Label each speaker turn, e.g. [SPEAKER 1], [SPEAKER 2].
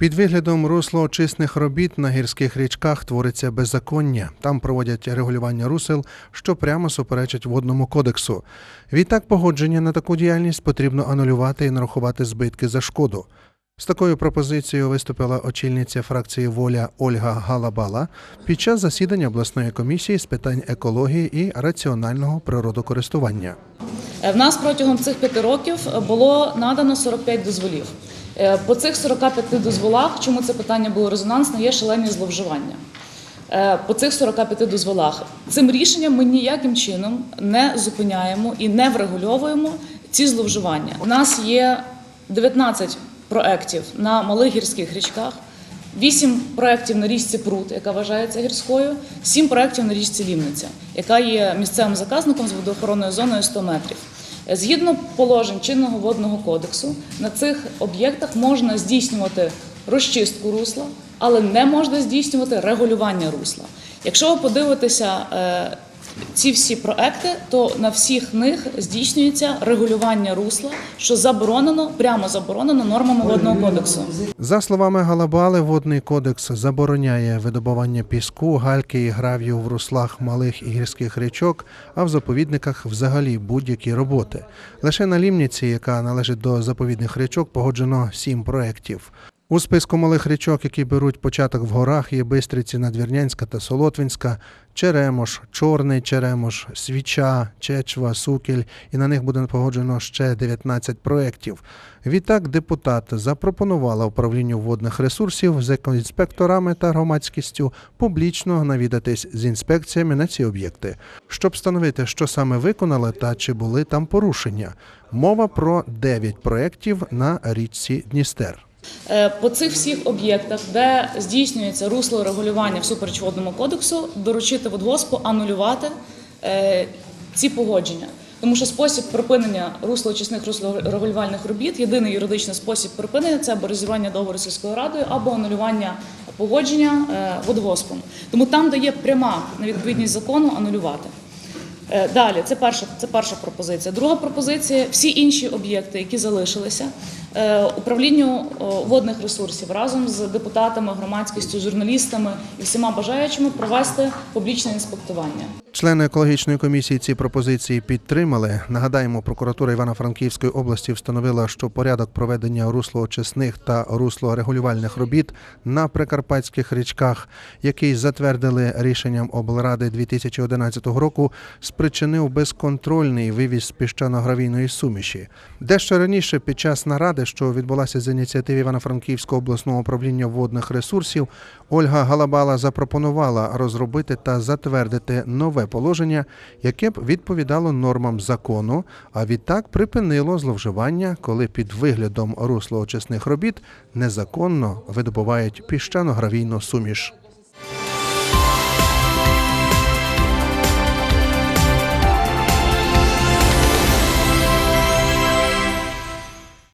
[SPEAKER 1] Під виглядом руслоочисних робіт на гірських річках твориться беззаконня. Там проводять регулювання русел, що прямо суперечить водному кодексу. Відтак погодження на таку діяльність потрібно анулювати і нарахувати збитки за шкоду. З такою пропозицією виступила очільниця фракції Воля Ольга Галабала під час засідання обласної комісії з питань екології і раціонального природокористування.
[SPEAKER 2] Е, В нас протягом цих п'яти років було надано 45 дозволів. Е, По цих 45 дозволах, чому це питання було резонансне, є шалені зловживання. Е, По цих 45 дозволах цим рішенням ми ніяким чином не зупиняємо і не врегульовуємо ці зловживання. У нас є 19 проєктів на малих гірських річках, 8 проєктів на річці Прут, яка вважається гірською, 7 проєктів на річці Лівниця, яка є місцевим заказником з водоохоронною зоною 100 метрів. Згідно положень чинного водного кодексу, на цих об'єктах можна здійснювати розчистку русла, але не можна здійснювати регулювання русла. Якщо ви подивитеся е, ці всі проекти, то на всіх них здійснюється регулювання русла, що заборонено, прямо заборонено нормами водного кодексу.
[SPEAKER 1] За словами Галабали, водний кодекс забороняє видобування піску, гальки і гравію в руслах малих і гірських річок, а в заповідниках взагалі будь-які роботи. Лише на Лімніці, яка належить до заповідних річок, погоджено сім проєктів. У списку малих річок, які беруть початок в горах, є Бистриці, Надвірнянська та Солотвинська, Черемош, Чорний Черемош, Свіча, Чечва, Сукіль, і на них буде погоджено ще 19 проєктів. Відтак депутат запропонувала управлінню водних ресурсів з екоінспекторами та громадськістю публічно навідатись з інспекціями на ці об'єкти, щоб встановити, що саме виконали та чи були там порушення. Мова про 9 проєктів на річці Дністер.
[SPEAKER 2] Е, По цих всіх об'єктах, де здійснюється русло регулювання всупереч водному кодексу, доручити водгоспу анулювати е, ці погодження. Тому що спосіб припинення руслоочисних руслорегулювальних робіт, єдиний юридичний спосіб припинення це або розірвання договору сільською радою, або анулювання погодження е, водгоспом. Тому там, де є пряма невідповідність закону, анулювати. Далі, це перша, це перша пропозиція. Друга пропозиція всі інші об'єкти, які залишилися, управлінню водних ресурсів разом з депутатами, громадськістю, журналістами і всіма бажаючими провести публічне інспектування.
[SPEAKER 1] Члени екологічної комісії ці пропозиції підтримали. Нагадаємо, прокуратура Івано-Франківської області встановила, що порядок проведення руслоочисних та руслорегулювальних робіт на прикарпатських річках, який затвердили рішенням облради 2011 року, спричинив безконтрольний вивіз піщано-гравійної суміші. Дещо раніше, під час наради, що відбулася з ініціативи Івано-Франківського обласного управління водних ресурсів, Ольга Галабала запропонувала розробити та затвердити нове положення, яке б відповідало нормам закону, а відтак припинило зловживання, коли під виглядом руслоочисних робіт незаконно видобувають піщано-гравійну суміш.